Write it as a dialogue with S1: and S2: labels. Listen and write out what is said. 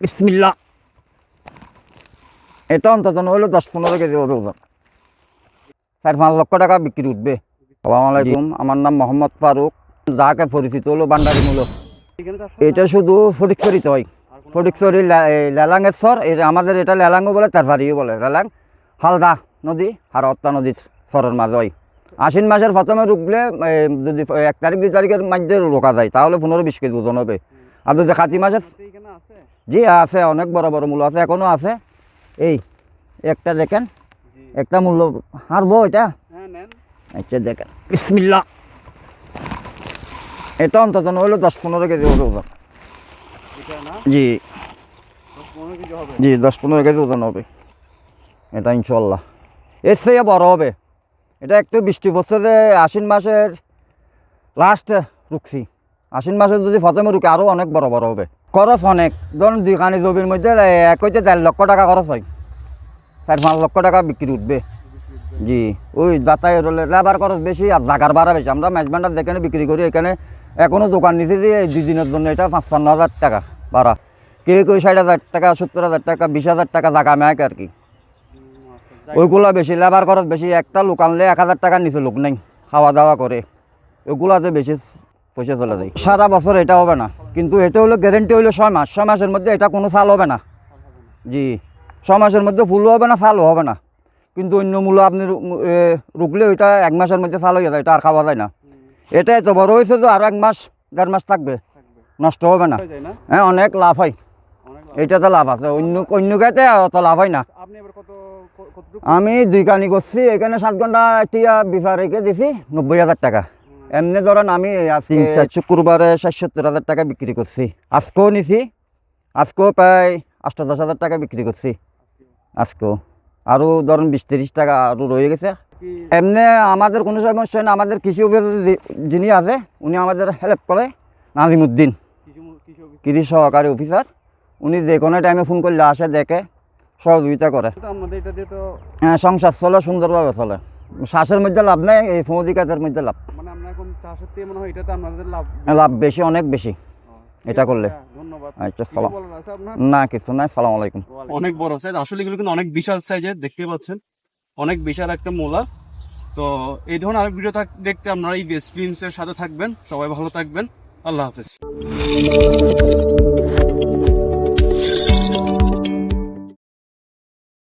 S1: বিসমিল্লা এটা অন্তত হলো দশ পনেরো কেজি হবে ওজন। চার পাঁচ লক্ষ টাকা বিক্রি উঠবে। সালাম আলাইকুম আমার নাম মোহাম্মদ ফারুক যাকে পরিচিত হলো বান্ডারি মূলক এটা শুধু ফটিকছড়িতে হয়। ফটিকছড়ি লেলাঙের সর এটা আমাদের এটা লেলাঙ্গও বলে তারফারিও বলে। লেলাং, হালদা নদী আর অত্তা নদীর সরের মাঝে হয়। আশ্বিন মাসের প্রথমে রুকলে যদি এক তারিখ দুই তারিখের মধ্যে রোকা যায়, তাহলে পনেরো বিশ কেজি ওজন হবে। আর যদি কাতি মাসের জি আছে অনেক বড় বড় মূল্য আছে এখনও আছে। এই একটা দেখেন একটা মূল্য হারবো এটা? আচ্ছা দেখেন বিসমিল্লা এটা অন্তত হলো দশ পনেরো কেজি হবে ওজন জি। জি দশ পনেরো কেজি ওজন হবে। এটা ইনশাল্লাহ এর চেয়ে বড় হবে। এটা একটু বৃষ্টি পড়ছে যে আশ্বিন মাসের লাস্ট রুকছি আশ্বিন মাসে যদি ফতেমে রুকে আরও অনেক বড় বড় হবে। খরচ অনেক। ধরুন দুই খানি জমির মধ্যে এক দেড় লক্ষ টাকা খরচ হয়। চার পাঁচ লক্ষ টাকা বিক্রি উঠবে। জি, ওই যাতায়াত হলে লেবার খরচ বেশি আর জাগার ভাড়া বেশি। আমরা ম্যাচমেন্টার যেখানে বিক্রি করি, এখানে এখনও দোকান নিতে দিয়ে দুই দিনের জন্য এটা পাঁচপান্ন হাজার টাকা ভাড়া। কে কেউ ষাট হাজার টাকা, সত্তর হাজার টাকা, বিশ হাজার টাকা জাগা মেয়াক আর কি। ওইগুলো বেশি লেবার খরচ বেশি। একটা লোক আনলে এক হাজার টাকার নিচে লোক নেই খাওয়া দাওয়া করে ওগুলাতে বেশি পয়সা চলে যায়। সারা বছর এটা হবে না। কিন্তু এটা হলো গ্যারেন্টি হলো ছয় মাস। ছয় মাসের মধ্যে এটা কোনো চাল হবে না। জি। ছয় মাসের মধ্যে ফুলও হবে না চালও হবে না। কিন্তু অন্য মূল্য আপনি রুকলে ওইটা এক মাসের মধ্যে চাল হয়ে যায় এটা আর খাওয়া যায় না। এটা এত বড় হয়েছে তো আরও এক মাস দেড় মাস থাকবে। নষ্ট হবে না। হ্যাঁ অনেক লাভ হয়। এইটাতে লাভ আছে। অন্য অন্য গাইতে অত লাভ হয় না। আমি দুই কানি করছি। এখানে সাত ঘণ্টা টিয়া বিফা রেখে দিছি নব্বই হাজার টাকা। এমনি ধরেন আমি শুক্রবারে ষাট সত্তর হাজার টাকা বিক্রি করছি। আজকেও নিছি, আজকেও প্রায় আষ্টদশ হাজার টাকা বিক্রি করছি। আজকেও। আরও ধরেন বিশ তিরিশ টাকা আরও রয়ে গেছে। এমনি আমাদের কোনো সমস্যা না, আমাদের কৃষি অফিসে যিনি আছে, উনি আমাদের হেল্প করে, নাজিমুদ্দিন। কৃষি সহকারী অফিসার। উনি যে কোনো টাইমে ফোন করলে আসে, দেখে, সহযোগিতা করে। হ্যাঁ সংসার চলে, সুন্দরভাবে চলে। শ্বাসের মধ্যে লাভ নেই, এই ফৌজি কাজের মধ্যে লাভ।
S2: মানে আমরা থেকে মনে হয় এটাতে আপনাদের লাভ
S1: লাভ বেশি অনেক বেশি। এটা করলে।
S2: হ্যাঁ, ধন্যবাদ।
S1: আচ্ছা সালাম। না কিছু নাই সালাম আলাইকুম।
S3: অনেক বড় সাইজ আসলে এগুলো কিন্তু অনেক বিশাল সাইজের দেখতে পাচ্ছেন। অনেক বিশাল একটা মোলা। তো এই ধরনের আরেক ভিডিও থাক- দেখতে আপনারা এই বেস্ট ফিল্মসের সাথে থাকবেন। সবাই ভালো থাকবেন। আল্লাহ হাফেজ।